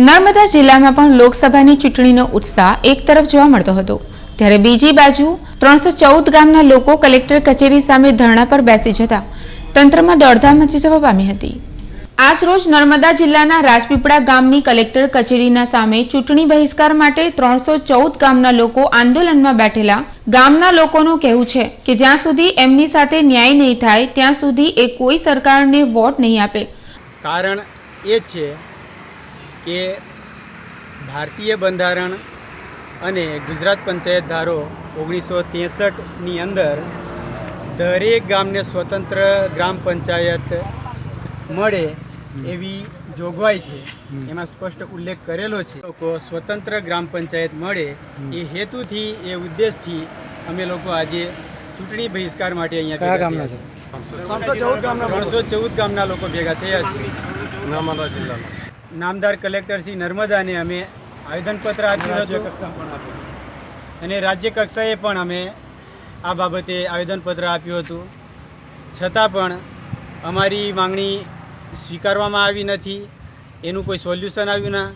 નર્મદા જિલ્લામાં પણ લોકસભાની ચૂંટણીનો ઉત્સાહ એક તરફ જોવા મળતો હતો. ત્યારે બીજી બાજુ ત્રણસો ચૌદ ગામના લોકો કલેક્ટર કચેરી સામે ધરણા પર બેસી જતા તંત્રમાં દોડધામ મચી જવા પામી હતી. આજ રોજ નર્મદા જિલ્લાના રાજપીપળા ગામની કલેક્ટર કચેરીના સામે ચૂંટણી બહિષ્કાર માટે ત્રણસો ચૌદ ગામના લોકો આંદોલનમાં બેઠેલા ગામના લોકોનું કહેવું છે કે જ્યાં સુધી એમની સાથે ન્યાય નહીં થાય, ત્યાં સુધી એ કોઈ સરકારને વોટ નહીં આપે. કારણ એ છે કે ભારતીય બંધારણ અને ગુજરાત પંચાયત ધારો ઓગણીસો ત્રેસઠની અંદર દરેક ગામને સ્વતંત્ર ગ્રામ પંચાયત મળે એવી જોગવાઈ છે. એમાં સ્પષ્ટ ઉલ્લેખ કરેલો છે. લોકો સ્વતંત્ર ગ્રામ પંચાયત મળે એ હેતુથી એ ઉદ્દેશથી અમે લોકો આજે ચૂંટણી બહિષ્કાર માટે અહીંયા કયા ગામના છે? ત્રણસો ચૌદ ગામના લોકો. ભેગા થયા છે. નર્મદા જિલ્લાના. નામદાર કલેક્ટર શ્રી નર્મદાને અમે આવેદનપત્ર આપ્યું હતું. અને રાજ્ય કક્ષાએ પણ અમે આ બાબતે આવેદનપત્ર આપ્યું હતું. છતાં પણ અમારી માંગણી સ્વીકારવામાં આવી નથી. એનું કોઈ સોલ્યુશન આવ્યું ના.